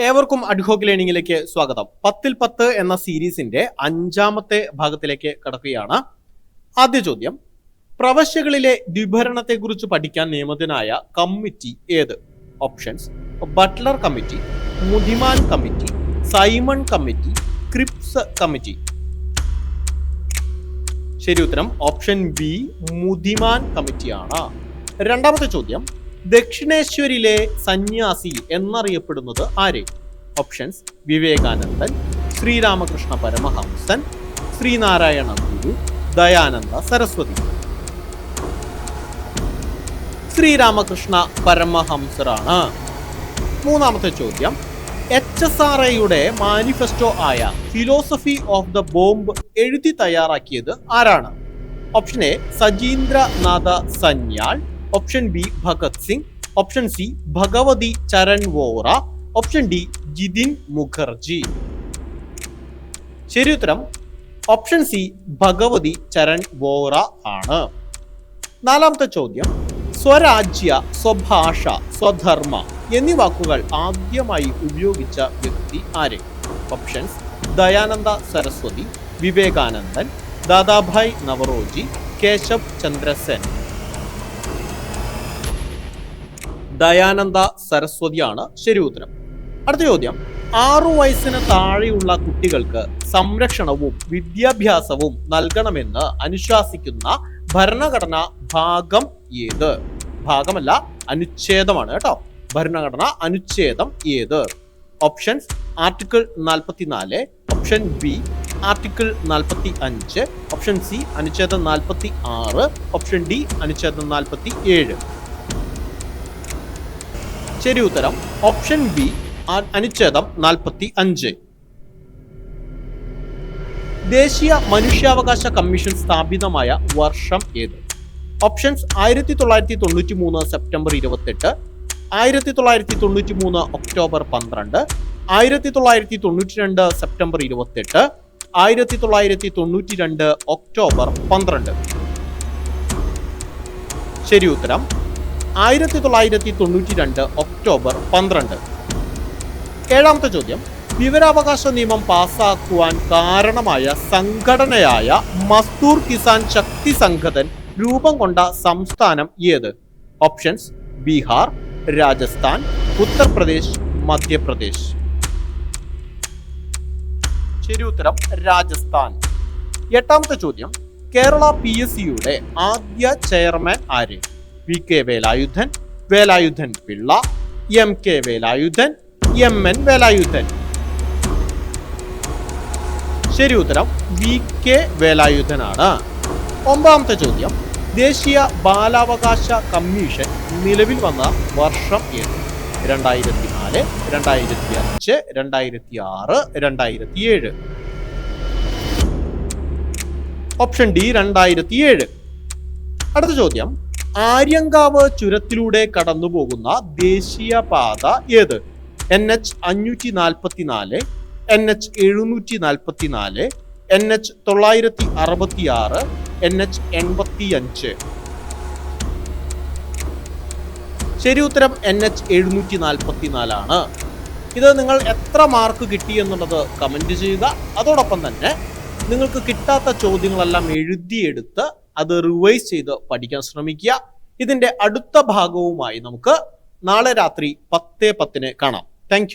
ഏവർക്കും അഡ്ഹോക്ക് ലേണിംഗിലേക്ക് സ്വാഗതം. പത്തിൽ പത്ത് എന്ന സീരീസിന്റെ അഞ്ചാമത്തെ ഭാഗത്തിലേക്ക് കടക്കുകയാണ്. ആദ്യ ചോദ്യം പ്രവശ്യകളിലെ ദ്വിഭരണത്തെക്കുറിച്ച് പഠിക്കാൻ നിയമിതനായ കമ്മിറ്റി ഏത്? Options Butler committee Muddiman committee Simon committee Cripps committee. ശരി ഉത്തരം ഓപ്ഷൻ ബി മുതിമാൻ കമ്മിറ്റിയാണ്. രണ്ടാമത്തെ ചോദ്യം ദക്ഷിണേശ്വരിലെ സന്യാസി എന്നറിയപ്പെടുന്നത് ആരെ? ഓപ്ഷൻസ് വിവേകാനന്ദൻ ശ്രീരാമകൃഷ്ണ പരമഹംസൻ ശ്രീനാരായണ ഗുരു ദയാനന്ദ സരസ്വതി. ശ്രീരാമകൃഷ്ണ പരമഹംസറാണ് മൂന്നാമത്തെ ചോദ്യം. എച്ച് എസ് ആർ ഐയുടെ മാനിഫെസ്റ്റോ ആയ ഫിലോസഫി ഓഫ് ദ ബോംബ് എഴുതി തയ്യാറാക്കിയത് ആരാണ്? Option A Sachindranath Sanyal. Option B Bhagat Singh option C Bhagwati Charan Vohra option D Jitin Mukherjee ശരി ഉത്തരം. ഓപ്ഷൻ സി ഭഗവതി ചരൺ വോറ ആണ്. നാലാമത്തെ ചോദ്യം. സ്വരാജ്യ സ്വഭാഷ സ്വധർമ്മ എന്നീ വാക്കുകൾ ആദ്യമായി ഉപയോഗിച്ച വ്യക്തി ആര്? ഓപ്ഷൻസ് ദയാനന്ദ സരസ്വതി വിവേകാനന്ദൻ ദാദാഭായ് നവറോജി കേശവ് ചന്ദ്രസെൻ. ദയാനന്ദ സരസ്വതിയാണ് ശരി ഉത്തരം. അടുത്ത ചോദ്യം. ആറു വയസ്സിന് താഴെയുള്ള കുട്ടികൾക്ക് സംരക്ഷണവും വിദ്യാഭ്യാസവും നൽകണമെന്ന് അനുശാസിക്കുന്ന ഭരണഘടന ഭാഗം ഏത്? ഭാഗമല്ല അനുച്ഛേദമാണ് കേട്ടോ. ഭരണഘടന അനുച്ഛേദം ഏത്? ഓപ്ഷൻസ് ആർട്ടിക്കിൾ നാൽപ്പത്തിനാല് ഓപ്ഷൻ ബി ആർട്ടിക്കിൾ നാൽപ്പത്തി അഞ്ച് ഓപ്ഷൻ സി അനുച്ഛേദം നാൽപ്പത്തി ആറ് ഓപ്ഷൻ ഡി അനുച്ഛേദം നാൽപ്പത്തി ഏഴ് ശരി ഉത്തരം. ഓപ്ഷൻ ബി അനുച്ഛേദം നാൽപ്പത്തി അഞ്ച് ദേശീയ മനുഷ്യാവകാശ കമ്മീഷൻ സ്ഥാപിതമായ വർഷം ഏത്? ഓപ്ഷൻസ് ആയിരത്തി തൊള്ളായിരത്തി തൊണ്ണൂറ്റി മൂന്ന് സെപ്റ്റംബർ ഇരുപത്തെട്ട് ആയിരത്തി തൊള്ളായിരത്തി തൊണ്ണൂറ്റി മൂന്ന് ഒക്ടോബർ പന്ത്രണ്ട് ആയിരത്തി തൊള്ളായിരത്തി തൊണ്ണൂറ്റി രണ്ട് സെപ്റ്റംബർ ഇരുപത്തെട്ട് ആയിരത്തി തൊള്ളായിരത്തി തൊണ്ണൂറ്റി രണ്ട് ഒക്ടോബർ പന്ത്രണ്ട്. ശരി ഉത്തരം. ആയിരത്തി തൊള്ളായിരത്തി തൊണ്ണൂറ്റി രണ്ട് ഒക്ടോബർ പന്ത്രണ്ട്. ഏഴാമത്തെ ചോദ്യം. വിവരാവകാശ നിയമം പാസാക്കുവാൻ കാരണമായ സംഘടനയായ മസ്ദൂർ കിസാൻ ശക്തി സംഘതൻ രൂപം കൊണ്ട സംസ്ഥാനം ഏത്? ഓപ്ഷൻസ് ബീഹാർ രാജസ്ഥാൻ ഉത്തർപ്രദേശ് മധ്യപ്രദേശ്. ശരി ഉത്തരം രാജസ്ഥാൻ. എട്ടാമത്തെ ചോദ്യം. കേരള പി എസ് സിയുടെ ആദ്യ ചെയർമാൻ ആര്? V K Velayudhan Velayudhan Pillai M K Velayudhan M N Velayudhan ശരി ഉത്തരം വി കെ വേലായുധനാണ് ഒമ്പതാമത്തെ ചോദ്യം. ദേശീയ ബാലാവകാശ കമ്മീഷൻ നിലവിൽ വന്ന വർഷം ഏത്? രണ്ടായിരത്തി നാല് രണ്ടായിരത്തി അഞ്ച് രണ്ടായിരത്തി ആറ് രണ്ടായിരത്തി ഏഴ് ഓപ്ഷൻ ഡി രണ്ടായിരത്തി ഏഴ് അടുത്ത ചോദ്യം. ആര്യങ്കാവ് ചുരത്തിലൂടെ കടന്നുപോകുന്ന ദേശീയപാത ഏത്? എൻ എച്ച് അഞ്ഞൂറ്റി നാൽപ്പത്തി നാല് എൻ എച്ച് എഴുന്നൂറ്റി നാൽപ്പത്തി നാല് എൻ എച്ച് തൊള്ളായിരത്തി അറുപത്തി ആറ് എൻ എച്ച് എൺപത്തി അഞ്ച് ശരി ഉത്തരം എൻ എച്ച് എഴുന്നൂറ്റി നാൽപ്പത്തി നാലാണ് ഇത് നിങ്ങൾ എത്ര മാർക്ക് കിട്ടി എന്നുള്ളത് കമന്റ് ചെയ്യുക. അതോടൊപ്പം തന്നെ നിങ്ങൾക്ക് കിട്ടാത്ത ചോദ്യങ്ങളെല്ലാം എഴുതിയെടുത്ത് അത് റിവൈസ് ചെയ്ത് പഠിക്കാൻ ശ്രമിക്കുക. ഇതിന്റെ അടുത്ത ഭാഗവുമായി നമുക്ക് നാളെ രാത്രി പത്തേ പത്തിന് കാണാം. താങ്ക്